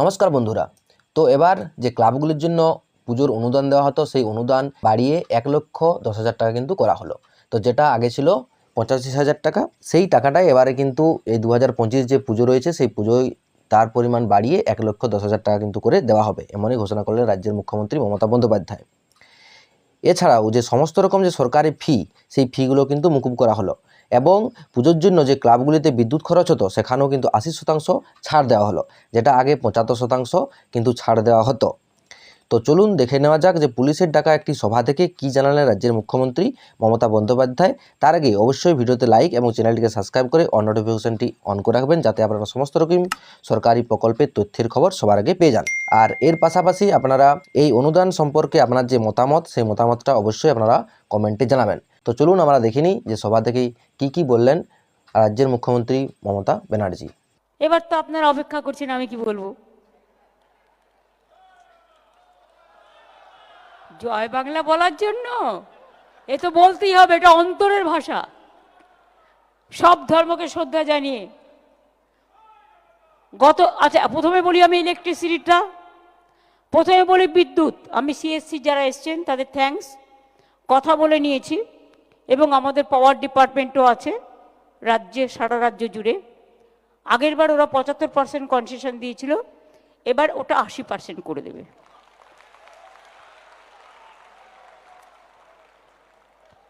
নমস্কার বন্ধুরা। তো এবার যে ক্লাবগুলির জন্য পুজোর অনুদান দেওয়া হতো, সেই অনুদান বাড়িয়ে এক লক্ষ দশ হাজার টাকা কিন্তু করা হলো। তো যেটা আগে ছিল পঁচাশি হাজার টাকা, সেই টাকাটাই এবারে কিন্তু এই দু হাজার পঁচিশ যে পুজো রয়েছে, সেই পুজোয় তার পরিমাণ বাড়িয়ে এক লক্ষ দশ হাজার টাকা কিন্তু করে দেওয়া হবে, এমনই ঘোষণা করলেন রাজ্যের মুখ্যমন্ত্রী মমতা বন্দ্যোপাধ্যায়। এছাড়াও যে সমস্ত রকম যে সরকারি ফি সেই ফিগুলো কিন্তু মুকুব করা হলো। এবং পুজোর জন্য যে ক্লাবগুলিতে বিদ্যুৎ খরচ হতো, সেখানেও কিন্তু আশি শতাংশ ছাড় দেওয়া হলো, যেটা আগে পঁচাত্তর শতাংশ কিন্তু ছাড় দেওয়া হতো। তো চলুন দেখে নেওয়া যাক যে পুলিশের ডাকা একটি সভা থেকে কী জানালেন রাজ্যের মুখ্যমন্ত্রী মমতা বন্দ্যোপাধ্যায়। তার আগে অবশ্যই ভিডিওতে লাইক এবং চ্যানেলটিকে সাবস্ক্রাইব করে অন নোটিফিকেশনটি অন করে রাখবেন যাতে আপনারা সমস্ত রকম সরকারি প্রকল্পের তথ্যের খবর সবার আগে পেয়ে যান। আর এর পাশাপাশি আপনারা এই অনুদান সম্পর্কে আপনার যে মতামত, সেই মতামতটা অবশ্যই আপনারা কমেন্টে জানাবেন। তো চলুন আমরা দেখে নিই যে সভা থেকেই কী কী বললেন রাজ্যের মুখ্যমন্ত্রী মমতা ব্যানার্জি। এবার তো আপনারা অপেক্ষা করছেন, আমি কি বলব? জয় বাংলা বলার জন্য? এ তো বলতেই হবে, এটা অন্তরের ভাষা। সব ধর্মকে শ্রদ্ধা জানিয়ে। গত আচ্ছা প্রথমে বলি আমি ইলেকট্রিসিটিটা প্রথমে বলি বিদ্যুৎ। আমি সিএসসি যারা এসছেন, তাদের থ্যাঙ্কস কথা বলে নিয়েছি। এবং আমাদের পাওয়ার ডিপার্টমেন্টও আছে, রাজ্যে, সারা রাজ্য জুড়ে। আগেরবার ওরা পঁচাত্তর পার্সেন্ট কনসেশন দিয়েছিল। এবার ওটা আশি পার্সেন্ট করে দেবে।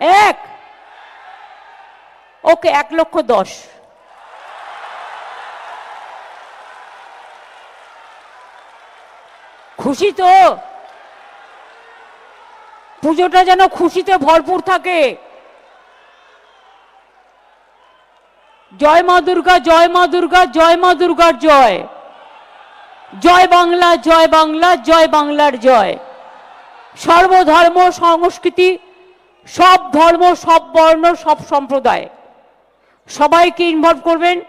এক। ওকে এক লক্ষ দশ। খুশি তো? পুজোটা যেন খুশিতে ভরপুর থাকে। জয় মা দুর্গা, জয় মা দুর্গা, জয় মা দুর্গার জয়। জয় বাংলা জয় বাংলা, জয় বাংলার জয়। সর্বধর্ম, সংস্কৃতি সব ধর্ম, সব বর্ণ, সব সম্প্রদায়। সবাইকে ইনভলভ করবেন,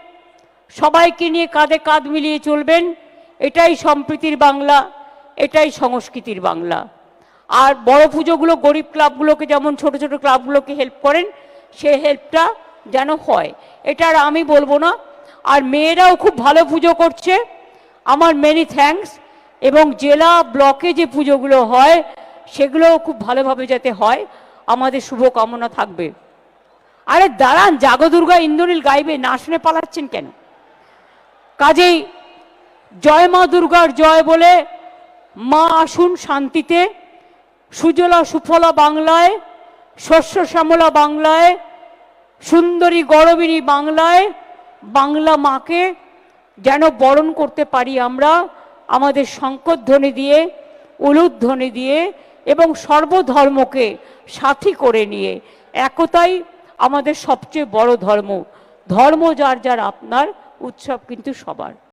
সবাইকে নিয়ে কাঁধে কাঁধ মিলিয়ে চলবেন, এটাই সম্প্রীতির বাংলা, এটাই সংস্কৃতির বাংলা। আর বড় পুজোগুলো, গরিব ক্লাবগুলোকে, যেমন ছোট ছোট ক্লাবগুলোকে হেল্প করেন, সে হেল্পটা যেন হয়। এটা আর আমি বলব না। আর মেয়েরাও খুব ভালো পুজো করছে। আমার মেনি থ্যাঙ্কস এবং জেলা ব্লকে যে পুজোগুলো হয়, সেগুলোও খুব ভালোভাবে যাতে হয়। আমাদের শুভকামনা থাকবে। আরে দাঁড়ান জাগদুর্গা ইন্দ্রনীল গাইবে, না শুনে পালাচ্ছেন কেন? কাজেই জয় মা দুর্গার জয় বলে মা আসুন শান্তিতে, সুজলা সুফলা বাংলায়, শস্য শ্যামলা বাংলায়, সুন্দরী গরবিনী বাংলায়, বাংলা মাকে যেন বরণ করতে পারি আমরা, আমাদের শঙ্করধ্বনি দিয়ে, উলুধ্বনি দিয়ে এবং সর্বধর্মকে সাথী করে নিয়ে একতাই আমাদের সবচেয়ে বড় ধর্ম। ধর্ম যার যার আপনার উৎসব কিন্তু সবার।